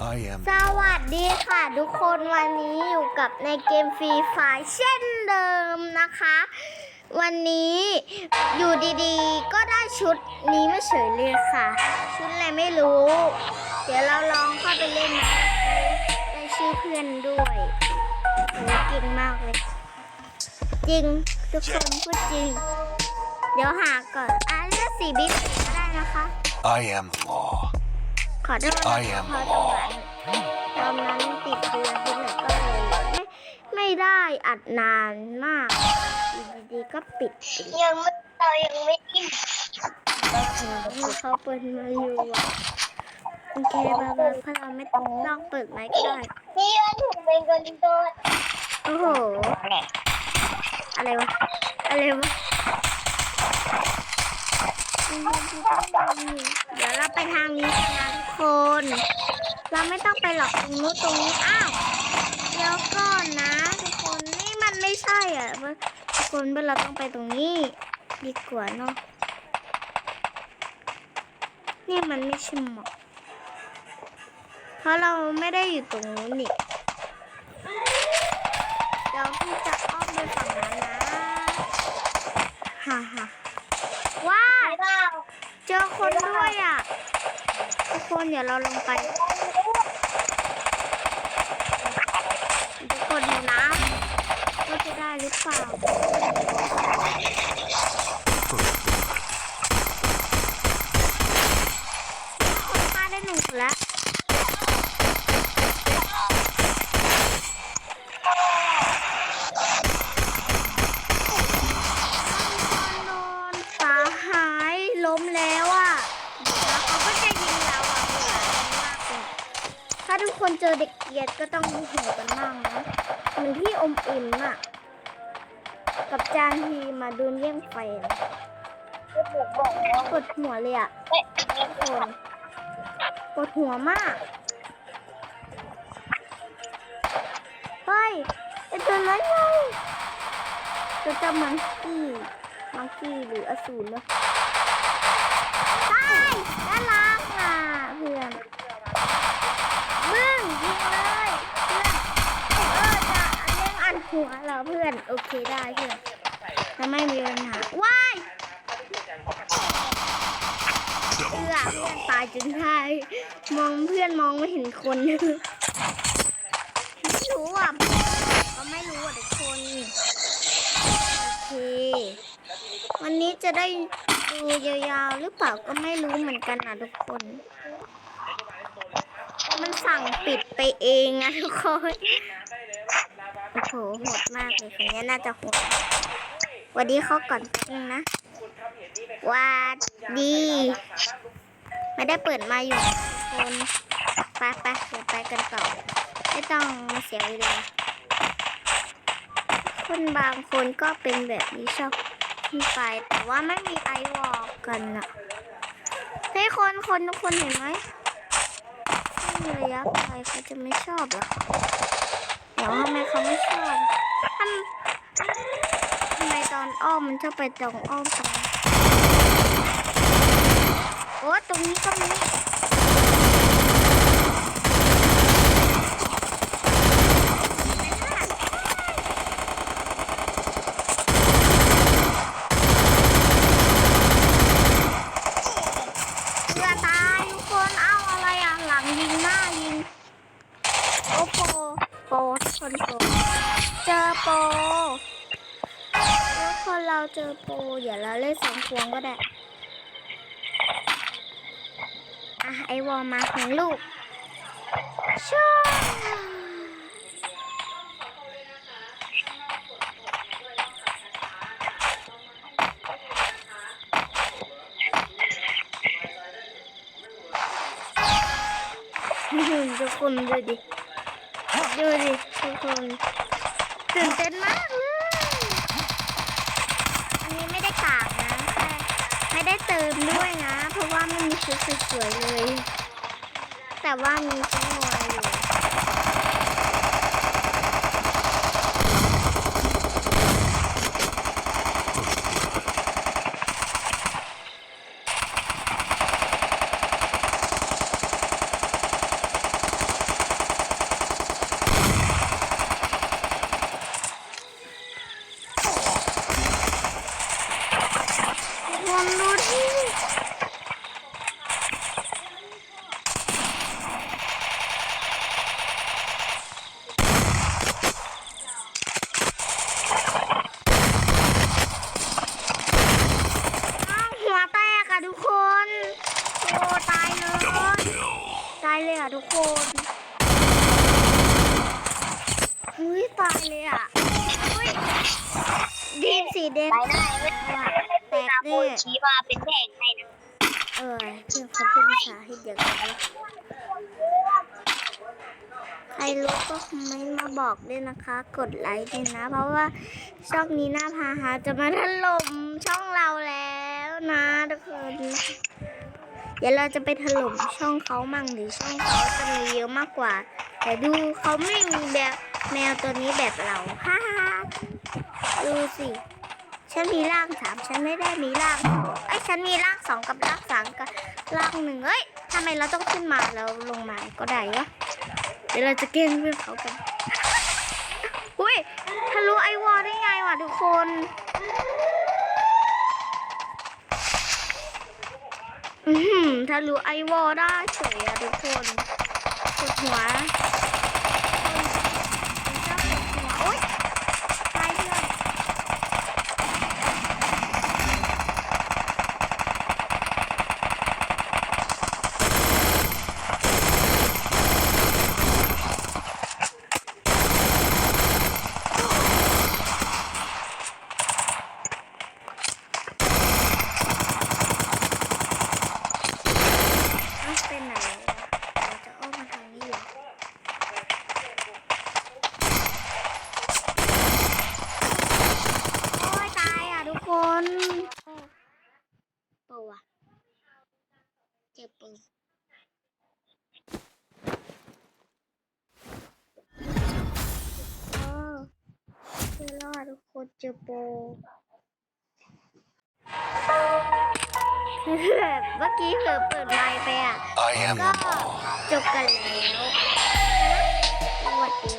I am สวัสดีค่ะ ทุกคนวันนี้อยู่กับในเกมฟรีไฟเช่นเดิมนะคะ วันนี้อยู่ดีๆ ก็ได้ชุดนี้มาเฉยเลยค่ะ ชุดอะไรไม่รู้ เดี๋ยวเราลองเข้าไปเล่นนะได้ชื่อเพื่อนด้วยโหเก่งมากเลย จริง ทุกคนพูดจริง เดี๋ยวหาก่อนอะเลือกสีบิ๊กก็ได้นะคะ I am law. ขอโทษนะ I am เพราะตรงนั้นตอนนั้นติดเรือที่ไหนก็เลยไม่ไม่ได้อัดนานมากอยู่ดีๆก็ปิดอีกยังไม่เรายังไม่กินเขาเปิดมาอยู่อะโอเคบาบาเพราะเราไม่ต้องลองเปิดไมค์ก็ได้พี่ว่าถูกเป็นคนโดนโอ้โหอะไรวะอะไรวะเดี๋ยวเราไปทางนี้กันนะทุก คน เราไม่ต้องไปหลอกตรงนู้นตรงนี้ อ้าวเดี๋ยวก่อนนะ ทุกคนนี่มันไม่ใช่อะทุกคนเราต้องไปตรงนี้ ดีกว่าเนาะนี่มันไม่ใช่หมอกเพราะเราไม่ได้อยู่ตรงนู้นนี่เดี๋ยวพี่จะอ้อมไปฝั่งนั้นนะฮ่าฮ่าว้าเจอคนด้วยอะ คนเดี๋ยวเราลงไปทุกคนดูนะว่าจะได้หรือเปล่า คนมาได้หนึ่งคนแล้ว นอนตาหายล้มแล้วอะแล้วเขาก็จะยิงเราอะเหนื่อยมากเลยถ้าทุก คนเจอเด็กเกียดก็ต้องมีหัวกันบ้างนะเหมือนที่อมอิ่มอะกับจานทีมาโดนแย่ยงไฟอะปวดหัวเลยอะเอ๊ะคนปวดหัวมาก เฮ้ยไอตัวนั้นไงตัวเจ้ามังกี้มังกี้หรืออสูรเนอะใช่น่ารักอะ หัวเหราเพื่อน โอเคได้เพื่อนถ้าไม่มีปัญหาว้ายเพื่อนเพื่อนตายจนได้มองเพื่อนมองไม่เห็นคนไม่รู้อะก็ไม่รู้อะทุกคนโอเค วันนี้จะได้ดูยาวๆหรือเปล่าก็ไม่รู้เหมือนกันนะทุกคน มันสั่งปิดไปเองนะทุกคนโอ้โหโหดมากเลยคนนี้น่าจะโหดวัสดีเขาก่อนแป๊บนึงนะวัดดี ไม่ได้เปิดมาอยู่คนไปไปเดี๋ยวไปกันต่อ ไม่ต้องมาเสียเวลาคนบางคนก็เป็นแบบนี้ชอบขึ้นไปแต่ว่าไม่มีไอวอลกันอะเฮ้ยคนคนทุกคนเห็นไหมไม่มีระยะไกลเขาจะไม่ชอบหรอ เดี๋ยวทำไมเขาไม่ชอบทำทำไมตอนอ้อมมันชอบไปตรงอ้อมตรงโอ้ตรงนี้ก็มีเรือตายทุกคนเอาอะไรอะ หลังยิงหน้ายิง โอ้โปโปทุก คนโปเจอโปแล้วคนเราเจอโปเดี๋ยวเราเล่นสองพวงก็ได้ อะ ไอวอลมาของลูกช่าทุกคนดูดิ ดูดิทุกคนตื่นเต้นมากเลยอันนี้ไม่ได้กากนะไม่ได้เติมด้วยนะ เพราะว่าไม่มีชุดสวยๆเลย แต่ว่ามีชิ้นมวยอยู่าย เลยอะทุกคนอุ้ยตายเลยอะอุ้ยดีมสีแดงไปได้ไม่อะแตกตาแน่ปูชี้มาเป็นแผงให้นะเออเพื่อนเขาพูดภาษาให้เดี๋ยวกันนะใครรู้ก็คอมเมนต์มาบอกด้วยนะคะ กดไลค์ด้วยนะ เพราะว่าช่องนี้หน้าพาหาจะมาถล่มช่องเราแล้วนะทุกคน เดี๋ยวเราจะไปถล่มช่องเขามั่งหรือช่องเขาจะมีเยอะมากกว่า แต่ดูเขาไม่มีแบบแมวตัวนี้แบบเราฮ่าฮ่าดูสิฉันมีร่างสามฉันไม่ได้มีร่างไอ้ฉันมีร่างสองกับร่างสามกับร่างหนึ่งเอ้ยทำไมเราต้องขึ้นมาแล้วลงมาก็ได้วะเดี๋ยวเราจะเก้งเพื่อนเขากันอุ้ยทะลุไอวอลได้ไงวะทุกคน อือหือทะลุไอวอลได้เฉยอะทุกคนปวดหัวเจ้าปวดหัวโอ๊ยตายเพื่อนเอ้าเป็นไหนวะเราจะอ้อมมาทางนี้เหรอโอ้ยตายอะทุกคนโปวะ เจ็บปืนโอ้เจอรอดทุกคนเจอโปแบบเมื่อกี้เผลอเปิดไมค์ไปอะ I am ก็จบกันแล้วสวัสดี